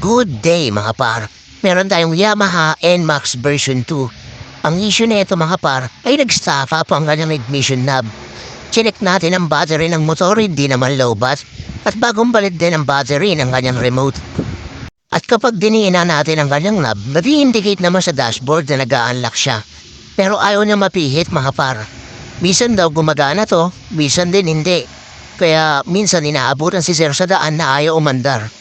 Good day mga par. Meron tayong Yamaha NMAX version 2. Ang issue nito mga par ay nag-staffa po ang kanyang ignition knob. Chinek natin ang battery ng motor, hindi naman lowbat. At bagong balit din ang battery ng kanyang remote. At kapag diniina natin ang kanyang knob, nag-indicate naman sa dashboard na nag-unlock siya. Pero ayaw niya mapihit mga par. Minsan daw gumagana to, minsan din hindi. Kaya minsan inaabutan si Sir sa daan na ayaw umandar.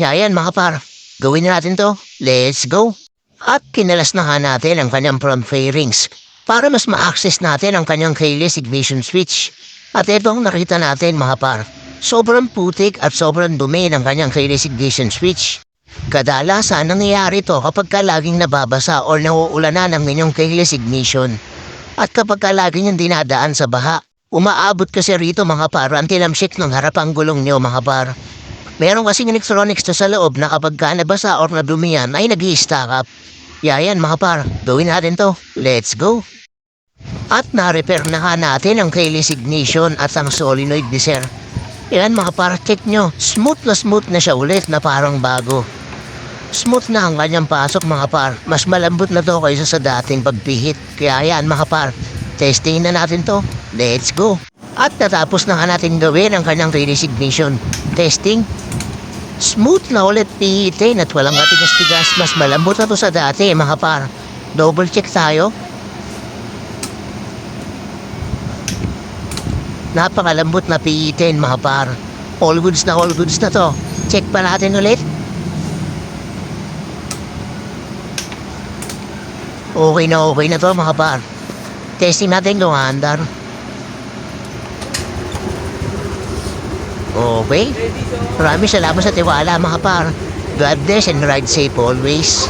Kaya yan mga par, gawin na natin to. Let's go! At kinalas na natin ang kanyang front fairings para mas ma-access natin ang kanyang keyless ignition switch. At ito ang nakita natin mga par. Sobrang putik at sobrang dumi ng kanyang keyless ignition switch. Kadalasan nangyayari to kapag ka laging nababasa or nauulan na ng inyong keyless ignition. At kapag ka lagi niyong dinadaan sa baha, umaabot kasi rito mga par ang tinamsik ng harapang gulong niyo mga par. Meron kasing electronics na sa loob na kapag ka nabasa or nadumihan ay nag stack up. Yayan mga par, gawin natin to. Let's go! At na-repair na nga natin ang keyless ignition at ang solenoid ni sir. Yan mga par, check nyo. Smooth na smooth na siya ulit na parang bago. Smooth na ang kanyang pasok mga par. Mas malambot na to kaysa sa dating pagpihit. Kaya yan mga par, testing na natin to. Let's go! At natapos na nga natin gawin ang kanyang release ignition. Testing. Smooth na ulit pihitin at walang matigas-tigas. Mas malambot na to sa dati mga par. Double check tayo. Napakalambot na pihitin mga par. All goods na all goods na to. Check pa natin ulit. Okay na okay na to mga par. Testing natin kung andar. Okay. Maraming salamat sa tiwala mga par. God bless and ride safe always.